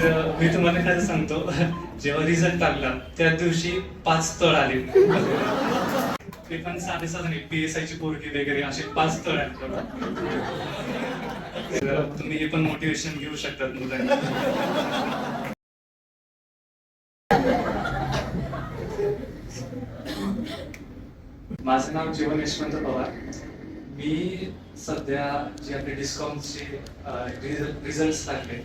मी तुम्हाला काय सांगतो जेव्हा रिझल्ट लागला त्या दिवशी पाच स्थळ आले. ते पण साधे साधे नाही पीएसआय ची पोरगी वगैरे असे पाच स्थळ आहेत तुम्ही हे पण मोटिवेशन घेऊ शकतात मुलांना. माझं नाव जीवन यशवंत पवार. मी सध्या जे आपले डिस्कॉमचे रिझल्ट लागले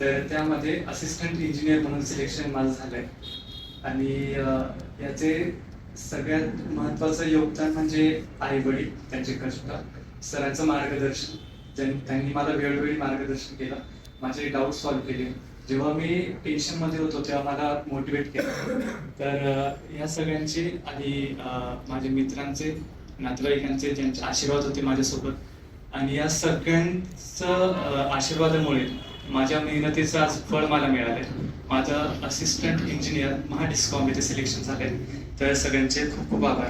तर त्यामध्ये असिस्टंट इंजिनियर म्हणून सिलेक्शन माझं झालंय. आणि याचे सगळ्यात महत्वाचं योगदान म्हणजे आई वडील त्यांचे कष्ट सरांचं मार्गदर्शन. त्यांनी मला वेळोवेळी मार्गदर्शन केलं. माझे डाऊट सॉल्व्ह केले. जेव्हा मी टेन्शनमध्ये होतो तेव्हा मला मोटिवेट केलं. तर या सगळ्यांचे आणि माझ्या मित्रांचे नातेवाईकांचे ज्यांचे आशीर्वाद होते माझ्यासोबत. आणि या सगळ्यांचं आशीर्वादामुळे माझ्या मेहनतीचं आज फळ मला मिळाले माझं असिस्टंट इंजिनियर महाडिस्कॉम इथे सिलेक्शन झाले तर सगळ्यांचे खूप खूप आभार.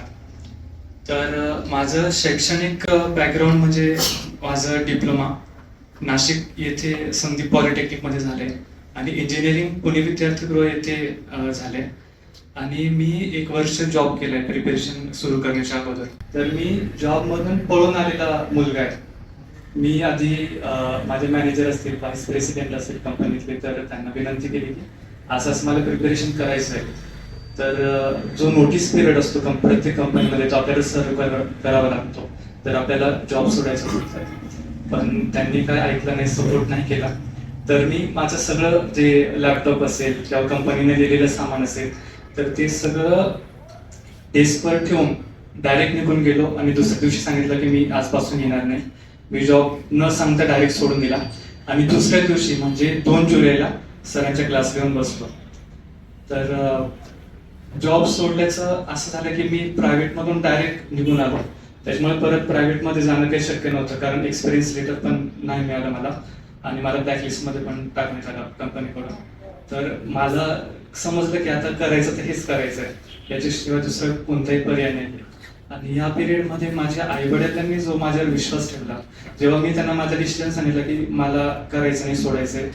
तर माझं शैक्षणिक बॅकग्राऊंड म्हणजे माझं डिप्लोमा नाशिक येथे संदीप पॉलिटेक्निकमध्ये झाले आणि इंजिनिअरिंग पुणे विद्यार्थीगृह येथे झाले आणि मी एक वर्ष जॉब केलाय प्रिपरेशन सुरू करण्याच्या अगोदर. तर मी जॉबमधून पळून आलेला मुलगा आहे. मी आधी माझे मॅनेजर असतील व्हाईस प्रेसिडेंट असतील कंपनीतले तर त्यांना विनंती केली की असं असं मला प्रिपरेशन करायचं आहे. तर जो नोटीस पिरियड असतो कं- प्रत्येक कंपनीमध्ये तो आपल्याला सर्व करावा लागतो. तर आपल्याला जॉब सोडायचा होता. पण त्यांनी काय ऐकलं नाही सपोर्ट नाही केला. तर मी माझं सगळं जे लॅपटॉप असेल किंवा कंपनीने दिलेलं सामान असेल तर ते सगळं डेस्कवर ठेवून डायरेक्ट निघून गेलो आणि दुसऱ्या दिवशी सांगितलं की मी आजपासून येणार नाही. मी जॉब न सांगता डायरेक्ट सोडून दिला. आणि दुसऱ्या दिवशी म्हणजे दोन जुलैला सरांच्या क्लास घेऊन बसलो. तर जॉब सोडल्याचं असं झालं की मी प्रायव्हेटमधून डायरेक्ट निघून आलो. त्याच्यामुळे परत प्रायव्हेटमध्ये जाणं काही शक्य नव्हतं कारण एक्सपिरियन्स लेटर पण नाही मिळालं मला. आणि मला ब्लॅकलिस्टमध्ये पण टाकण्यात आलं कंपनीकडून तर मला समजलं की आता करायचं तर हेच करायचं आहे याच्याशिवाय दुसरं कोणताही पर्याय नाही आणि या पिरियडमध्ये माझ्या आईवडिलांनी जो माझ्यावर विश्वास ठेवला जेव्हा मी त्यांना माझा डिसिजन सांगितलं की मला करायचं नाही सोडायचंय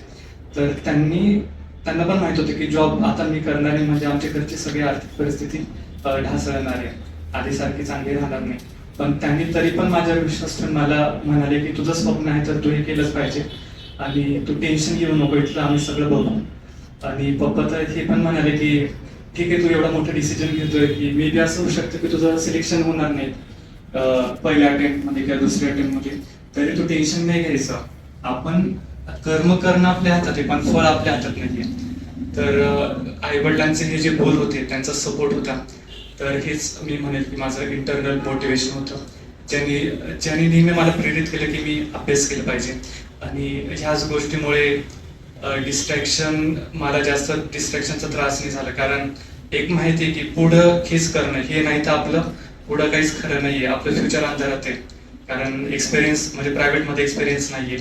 तर त्यांनी त्यांना पण माहीत होतं की जॉब आता मी करणार नाही म्हणजे आमच्या घरची सगळी आर्थिक परिस्थिती ढासळणार आहे. आधीसारखी चांगली राहणार नाही. पण त्यांनी तरी पण माझ्यावर विश्वास ठेवून मला म्हणाले की तुझं स्वप्न आहे तर तू हे केलंच पाहिजे. आणि तू टेन्शन घेऊ नको इथलं आम्ही सगळं बघू. आणि पप्पा तर हे पण म्हणाले की ठीक आहे तू एवढा मोठा डिसिजन घेतोय की मे बी असं होऊ शकतं की तुझं सिलेक्शन होणार नाही पहिल्या अटेम्प्टमध्ये किंवा दुसऱ्या अटेम्प्टमध्ये. तरी तू टेन्शन नाही घ्यायचं. आपण कर्म करणं आपल्या हातात आहे पण फळ आपल्या हातात नाहीये. तर आई वडिलांचे हे जे बोल होते त्यांचा सपोर्ट होता. तर हेच मी म्हणेल की माझं इंटरनल मोटिवेशन होतं. ज्यांनी ज्यांनी नेहमी मला प्रेरित केलं की मी अभ्यास केला पाहिजे. आणि ह्याच गोष्टीमुळे डिस्ट्रॅक्शन मला जास्त डिस्ट्रॅक्शनचा त्रास नाही झाला. कारण एक माहिती आहे की पुढं खेच करणं हे नाही तर आपलं पुढं काहीच खरं नाहीये. आपलं फ्युचर अंधारात आहे. कारण एक्सपिरियन्स म्हणजे प्रायव्हेटमध्ये एक्सपिरियन्स नाहीये.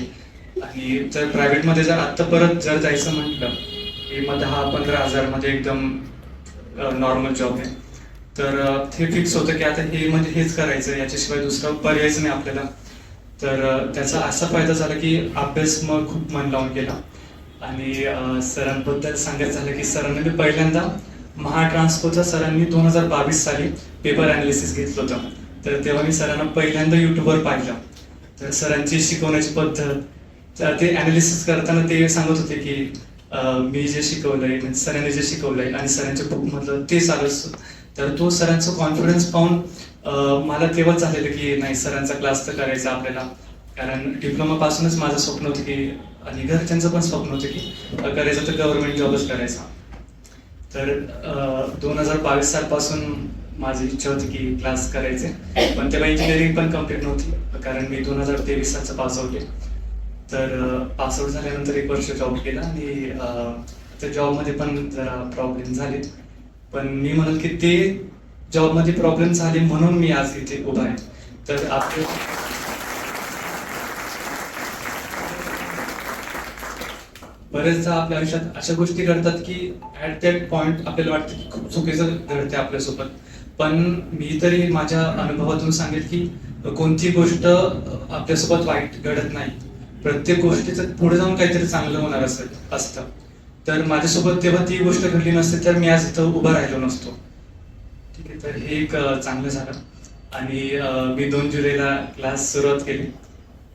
आणि जर प्रायव्हेटमध्ये जर आत्ता परत जर जायचं म्हटलं की मग दहा पंधरा हजारमध्ये एकदम नॉर्मल जॉब आहे. तर हे फिक्स होतं की आता हे म्हणजे हेच करायचं. याच्याशिवाय दुसरा पर्यायच नाही आपल्याला. तर त्याचा असा फायदा झाला की अभ्यास मग खूप मन लावून गेला आणि सरांबद्दल सांगायचं झालं की सरांनी मी पहिल्यांदा महाट्रान्सपोर्टचा सरांनी दोन हजार बावीस साली पेपर अनालिसिस घेतलं होतं. तर तेव्हा मी सरांना पहिल्यांदा युट्यूबवर पाहिलं. तर सरांची शिकवण्याची पद्धत तर ते अनालिसिस करताना ते सांगत होते की मी जे शिकवलंय म्हणजे सरांनी जे शिकवलंय आणि सरांच्या बुक मधलं ते चालू असतं. तर तो सरांचा कॉन्फिडन्स पाहून मला तेव्हाच झालेलं की नाही सरांचा क्लास तर करायचा आपल्याला. कारण डिप्लोमा पासूनच माझं स्वप्न होतं की आणि घरच्यांचं पण स्वप्न होतं की करायचं तर गव्हर्नमेंट जॉबच करायचा. तर दोन हजार बावीस सालपासून माझी इच्छा होती की क्लास करायचे पण तेव्हा इंजिनिअरिंग पण कंप्लीट नव्हती कारण मी दोन हजार तेवीस सालचं पास आउट आहे. तर पासआउट झाल्यानंतर एक वर्ष जॉब केला आणि त्या जॉबमध्ये पण जरा प्रॉब्लेम झाले. पण मी म्हणत की ते जॉबमध्ये प्रॉब्लेम झाले म्हणून मी आज इथे उभा आहे. तर आपले बरेचदा आपल्या आयुष्यात अशा गोष्टी घडतात की ऍट दॅट पॉइंट आपल्याला वाटतं की खूप चुकीचं घडते आपल्यासोबत. पण मी तरी माझ्या अनुभवातून सांगेल की कोणती गोष्ट आपल्यासोबत वाईट घडत नाही. प्रत्येक गोष्टीचं पुढे जाऊन काहीतरी चांगलं होणार असेल असतं. तर माझ्यासोबत तेव्हा ती गोष्ट घडली नसते तर मी आज इथं उभा राहिलो नसतो. ठीक आहे तर हे एक चांगलं झालं. आणि मी दोन जुलैला क्लास सुरुवात केली.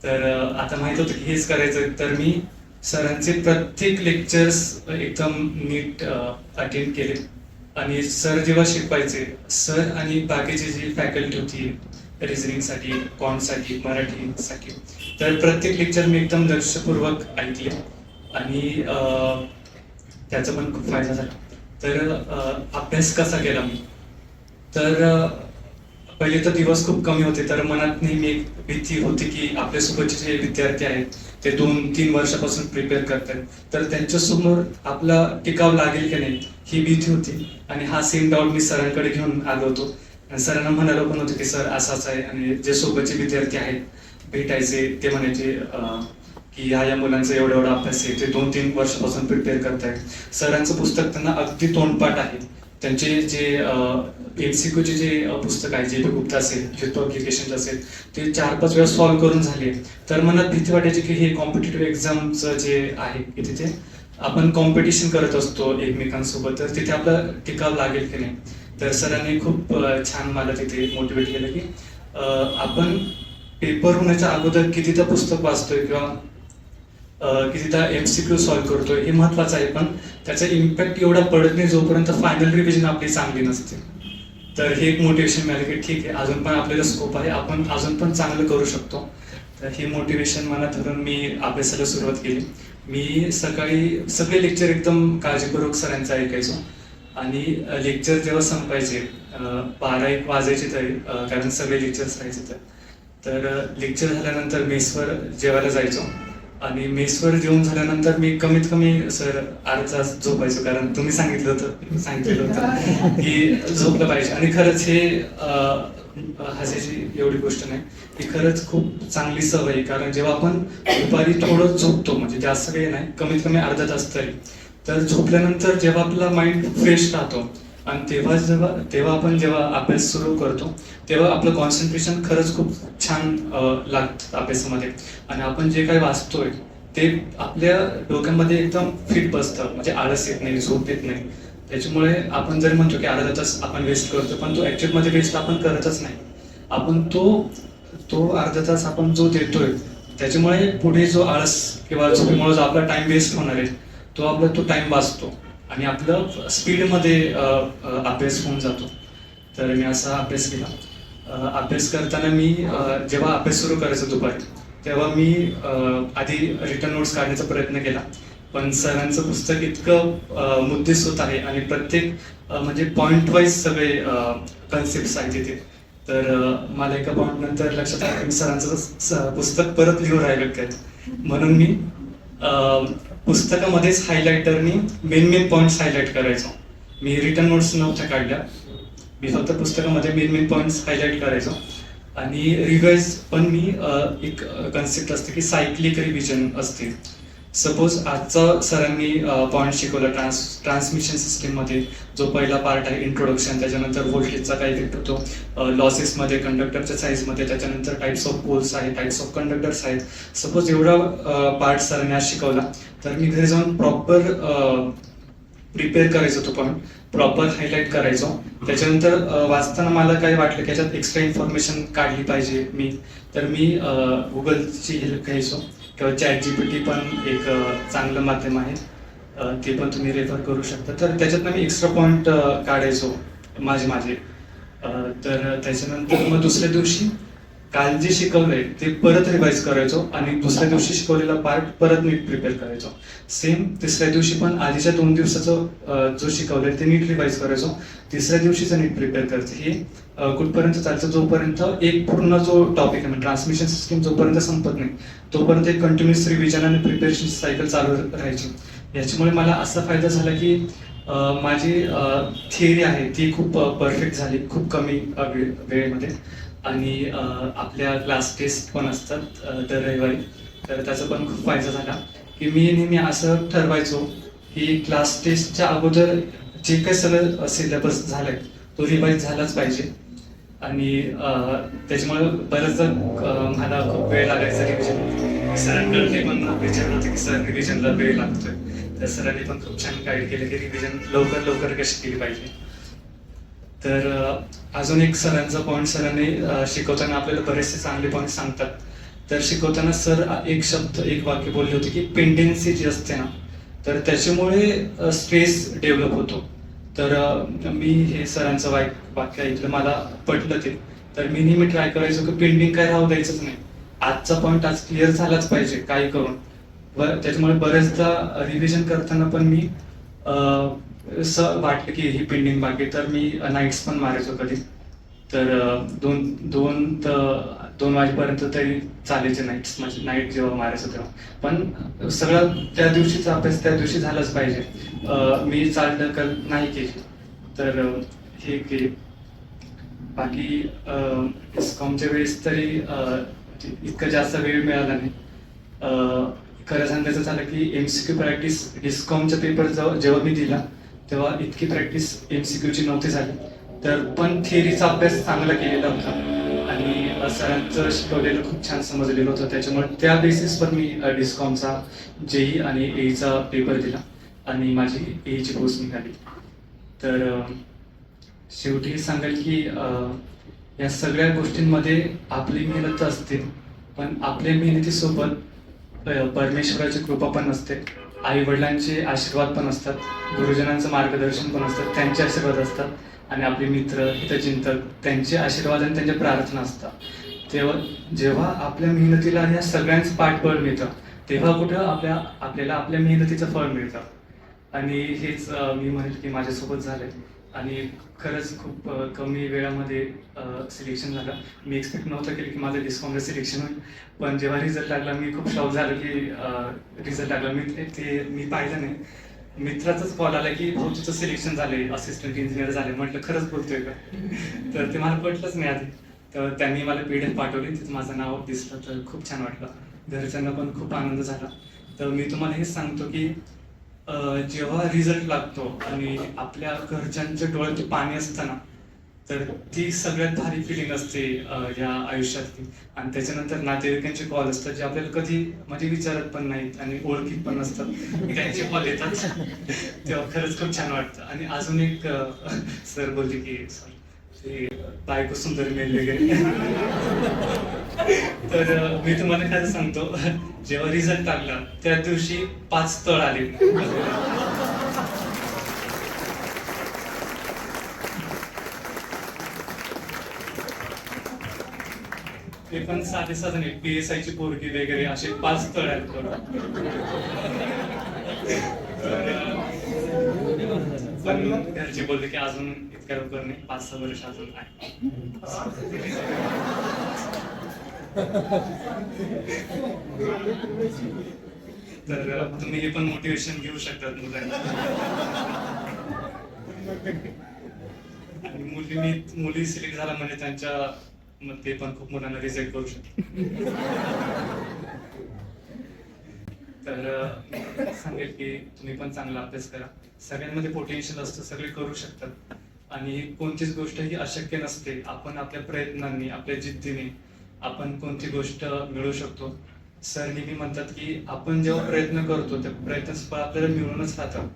तर आता माहीत होतं की हेच करायचं तर मी सरांचे प्रत्येक लेक्चर्स एकदम नीट अटेंड केले. आणि सर जेव्हा शिकवायचे सर आणि बाकीची जी फॅकल्टी होती रिझनिंगसाठी कॉनसाठी मराठीसाठी तर प्रत्येक लेक्चर मी एकदम लक्षपूर्वक ऐकले. आणि त्याचा पण खूप फायदा झाला. तर अभ्यास कसा केला मी? तर पहिले तर दिवस खूप कमी होते तर मनात नेहमी एक भीती होती की आपल्यासोबतचे जे विद्यार्थी आहेत ते दोन तीन वर्षापासून प्रिपेअर करतात तर त्यांच्यासमोर आपला टिकाव लागेल की नाही ही भीती होती. आणि हा सेम डाऊट मी सरांकडे घेऊन आलो होतो. आणि सरांना म्हणालो पण होतं की सर असाच आहे आणि जे सोबतचे विद्यार्थी आहेत भेटायचे ते म्हणायचे की ह्या या मुलांचा एवढा एवढा अभ्यास आहे ते दोन तीन वर्षापासून प्रिपेअर करतायत. सरांचं पुस्तक त्यांना अगदी तोंडपाठ आहे. त्यांचे जे एमसीक्यूचे जे पुस्तक आहे जे पी गुप्ता असेल युथ पब्लिकेशन असेल ते चार पाच वेळा सॉल्व्ह करून झाले तर मला भीती वाटायची की हे कॉम्पिटेटिव्ह एक्झामचं जे आहे की तिथे आपण कॉम्पिटिशन करत असतो एकमेकांसोबत तर तिथे आपला टिकाव लागेल की नाही? तर सरांनी खूप छान मला तिथे मोटिवेट केलं की आपण पेपर होण्याच्या अगोदर कितीदा पुस्तक वाचतोय किंवा की तिथं एम सी क्यू सॉल्व्ह करतोय हे महत्वाचं आहे पण त्याचा इम्पॅक्ट एवढा पडत नाही जोपर्यंत फायनल रिव्हिजन आपली चांगली नसते. तर हे एक मोटिवेशन मिळालं की ठीक आहे अजून पण आपल्याला स्कोप आहे आपण अजून पण चांगलं करू शकतो. तर हे मोटिवेशन मला धरून मी अभ्यासाला सुरुवात केली. मी सकाळी सगळे लेक्चर एकदम काळजीपूर्वक सरांचं ऐकायचो. आणि लेक्चर जेव्हा संपायचे बारा एक वाजायचे तरी कारण सगळे लेक्चर्स राहायचे तर. तर लेक्चर झाल्यानंतर मेसवर जेवायला जायचो. आणि मेसवर जेवण झाल्यानंतर मी कमीत कमी सर अर्धा तास झोपायचो. कारण तुम्ही सांगितलं होतं सांगितलं होतं की झोपलं पाहिजे. आणि खरंच हे हसायची एवढी गोष्ट नाही. ही खरंच खूप चांगली सवय आहे. कारण जेव्हा आपण दुपारी थोडं झोपतो म्हणजे जास्त काही नाही कमीत कमी अर्धा तास तरी तर झोपल्यानंतर जेव्हा आपला माइंड फ्रेश राहतो आणि तेव्हा जेव्हा तेव्हा आपण जेव्हा अभ्यास सुरू करतो तेव्हा आपलं कॉन्सन्ट्रेशन खरंच खूप छान अं, लागतं अभ्यासामध्ये. आणि आपण जे काही वाचतोय ते आपल्या डोक्यामध्ये एकदम फिट बसतं. म्हणजे आळस येत नाही झोप येत नाही. त्याच्यामुळे आपण जरी म्हणतो की अर्धा तास आपण वेस्ट करतो पण तो ऍक्च्युअलमध्ये वेस्ट आपण करतच नाही. आपण तो तो अर्धा तास आपण जो देतोय त्याच्यामुळे पुढे जो आळस किंवा झोपेमुळे जो आपला टाइम वेस्ट होणार आहे तो आपला तो टाइम वाचतो. आणि आपलं स्पीडमध्ये अभ्यास होऊन जातो. तर मी असा अभ्यास केला. अभ्यास करताना मी जेव्हा अभ्यास सुरू करायचो दुपारी तेव्हा मी आधी रिटर्न नोट्स काढण्याचा प्रयत्न केला. पण सरांचं पुस्तक इतकं अ, होत आहे आणि प्रत्येक म्हणजे पॉईंट वाईज सगळे कन्सेप्ट आहेत तिथे. तर मला एका पॉइंट नंतर लक्षात आलं की मी सरांचं स- पुस्तक परत लिहून राहिलं काय म्हणून मी पुस्तकामध्येच हायलायटरनी मेन मेन पॉईंट्स हायलाइट करायचो. मी रिटर्न नोट्स नव्हत्या काढल्या. मी फक्त पुस्तकामध्ये मेन मेन पॉईंट्स हायलाइट करायचो. आणि रिवाईज पण मी एक कन्सेप्ट असते की सायक्लिक रिव्हिजन असते. सपोज आजचा सरांनी पॉईंट शिकवला ट्रान्स ट्रान्समिशन सिस्टीममध्ये जो पहिला पार्ट आहे इंट्रोडक्शन त्याच्यानंतर व्होल्टेजचा काय इफेक्ट होतो? लॉसेसमध्ये कंडक्टरच्या साईजमध्ये त्याच्यानंतर टाइप्स ऑफ पोल्स आहेत टाइप्स ऑफ कंडक्टर्स आहेत. सपोज एवढा पार्ट सरांनी आज शिकवला तर मी घरी जाऊन प्रॉपर प्रिपेअर करायचो तो पॉईंट प्रॉपर हायलाईट करायचो. त्याच्यानंतर वाचताना मला काय वाटलं की याच्यात एक्स्ट्रा इन्फॉर्मेशन काढली पाहिजे मी. तर मी गुगलची हेल्प घ्यायचो. किंवा चॅट जी पी टी पण एक चांगलं माध्यम आहे. ते पण तुम्ही रेफर करू शकता. तर त्याच्यातनं मी एक्स्ट्रा पॉईंट काढायचो माझे माझे तर त्याच्यानंतर मग दुसऱ्या दिवशी काल जे शिकवलंय ते परत रिवाइज करायचो आणि दुसऱ्या दिवशी शिकवलेला पार्ट परत नीट प्रिपेअर करायचो. सेम तिसऱ्या दिवशी पण आधीच्या दोन दिवसाचं जो शिकवलंय ते नीट रिवाइज करायचो. तिसऱ्या दिवशीचं नीट प्रिपेअर करायचं. हे कुठपर्यंत चालतं? जोपर्यंत एक पूर्ण जो टॉपिक आहे म्हणजे ट्रान्समिशन सिस्टीम जोपर्यंत संपत नाही तोपर्यंत एक कंटिन्युअस रिव्हिजन आणि प्रिपेरेशन सायकल चालू राहायची. याच्यामुळे मला असा फायदा झाला की माझी थिअरी आहे ती खूप परफेक्ट झाली खूप कमी अ, वेळेमध्ये. आणि आपल्या क्लास टेस्ट पण असतात दर रविवारी. तर त्याचा पण खूप फायदा झाला की मी नेहमी असं ठरवायचो की क्लास टेस्टच्या अगोदर जे काही सगळं सिलेबस झालंय तो रिवाईज झालाच पाहिजे. आणि त्याच्यामुळे बऱ्याचदा मला खूप वेळ लागायचा रिव्हिजन सरांकडे पण विचारलं होतं की सर रिव्हिजनला वेळ लागतोय. तर सरांनी पण खूप छान गाईड केलं की रिव्हिजन लवकर लवकर कशी केली पाहिजे. तर अजून एक सरांचा पॉईंट सरांनी शिकवताना आपल्याला बरेचसे चांगले पॉईंट सांगतात. तर शिकवताना सर एक शब्द एक वाक्य बोलले होते की पेंडेन्सी जी असते ना तर त्याच्यामुळे स्ट्रेस डेव्हलप होतो. तर मी हे सरांचं वाक वाक्य ऐकलं मला पटलं ते. तर मी नेहमी ट्राय करायचो की पेंडिंग काय राहू द्यायचंच नाही. आजचा पॉईंट आज क्लिअर झालाच पाहिजे काही करून. व त्याच्यामुळे बरेचदा रिव्हिजन करताना पण मी असं वाटलं की ही पेंडिंग बाकी तर मी नाईट्स पण मारायचो कधी. तर दोन दोन तर दोन वाजेपर्यंत तरी चालायचे नाईट्स म्हणजे नाईट जेव्हा मारायचो तेव्हा. पण सगळं त्या दिवशीचा अभ्यास त्या दिवशी झालाच पाहिजे. मी चालणं कल नाही केली. तर हे केली बाकी डिस्कॉमच्या वेळेस तरी इतकं जास्त वेळ मिळाला नाही. खरं सांगायचं झालं की एन सी क्यू प्रॅक्टिस डिस्कॉमच्या पेपर जेव्हा मी दिला तेव्हा इतकी प्रॅक्टिस एमसीक्यूची नव्हती झाली. तर पण थिअरीचा अभ्यास चांगला केलेला होता. आणि सरांचं शिकवलेलं खूप छान समजलेलं होतं. त्याच्यामुळे त्या बेसिसवर मी डिस्कॉमचा जेई आणि एईचा पेपर दिला. आणि माझी एईची पोस्ट निघाली. तर शेवटी सांगेल की या सगळ्या गोष्टींमध्ये आपली मेहनत असते. पण आपल्या मेहनतीसोबत परमेश्वराची कृपा पण असते. आई वडिलांचे आशीर्वाद पण असतात गुरुजनांचं मार्गदर्शन पण असतात त्यांचे आशीर्वाद असतात आणि आपले मित्र हितचिंतक त्यांचे आशीर्वाद आणि त्यांच्या प्रार्थना असतात. तेव्हा जेव्हा आपल्या मेहनतीला या सगळ्यांचं पाठबळ मिळतं तेव्हा कुठं आपल्या आपल्याला आपल्या मेहनतीचं फळ मिळतं. आणि हेच मी म्हणेल की माझ्यासोबत झालंय. आणि खरंच खूप कमी वेळामध्ये सिलेक्शन झालं मी एक्सपेक्ट नव्हतं केलं की माझं डिस्कॉमला सिलेक्शन होईल. पण जेव्हा रिझल्ट लागला मी खूप शॉक झालो की रिझल्ट लागला. मी ते- मी पाहिलं नाही. मित्राचाच कॉल आला की भाऊ तुझं सिलेक्शन झाले असिस्टंट इंजिनियर झाले म्हटलं खरंच बोलतोय का? तर ते मला पटलंच नाही आधी. तर त्यांनी मला पी डी एफ पाठवली. तिथं माझं नाव दिसलं. तर खूप छान वाटलं. घरच्यांना पण खूप आनंद झाला. तर मी तुम्हाला हेच सांगतो की जेव्हा रिझल्ट लागतो आणि आपल्या घरच्यांच्या डोळ्यात पाणी असतं ना तर ती सगळ्यात भारी फिलिंग असते या आयुष्यातली. आणि त्याच्यानंतर नातेवाईकांचे कॉल असतात जे आपल्याला कधी म्हणजे विचारत पण नाहीत आणि ओळखीत पण नसतात. त्यांचे कॉल येतात. तेव्हा खरंच खूप छान वाटतं. आणि अजून एक सर बोलले की सर बायको सुंदर मेल वगैरे तर मी तुम्हाला काय सांगतो जेव्हा रिझल्ट लागला त्या दिवशी पाच स्थळ आले. ते पण साधे साधन आहे पी एस आय ची पोरगी वगैरे असे पाच स्थळ आहेत पण घरचे बोलले की अजून इतक्या करणे पाच सहा वर्ष अजून आहे. तर तुम्ही हे पण मोटिवेशन घेऊ शकतात मुलांना. आणि मुलींनी मुली सिलेक्ट झाला म्हणजे त्यांच्या मग ते पण खूप मुलांना रिजेक्ट करू शकतात. तर सांगेल की तुम्ही पण चांगला अभ्यास करा. सगळ्यांमध्ये पोटेन्शियल असतं सगळे करू शकतात. आणि कोणतीच गोष्ट ही अशक्य नसते. आपण आपल्या प्रयत्नांनी आपल्या जिद्दीने आपण कोणती गोष्ट मिळवू शकतो. सर नेहमी म्हणतात की आपण जेव्हा प्रयत्न करतो ते प्रयत्न फळ आपल्याला मिळूनच राहतं.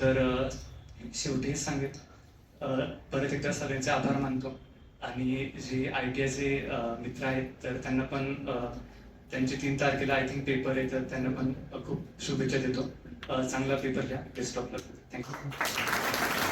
तर शेवटी हेच सांगेल परत एकदा सगळ्यांचे आभार मानतो. आणि जे आय टी आयचे मित्र आहेत तर त्यांना पण त्यांची त्यांचे तीन तारखेला आय थिंक पेपर आहे तर त्यांना पण खूप शुभेच्छा देतो. चांगला पेपर घ्या बेस्ट ऑफ लक थँक्यू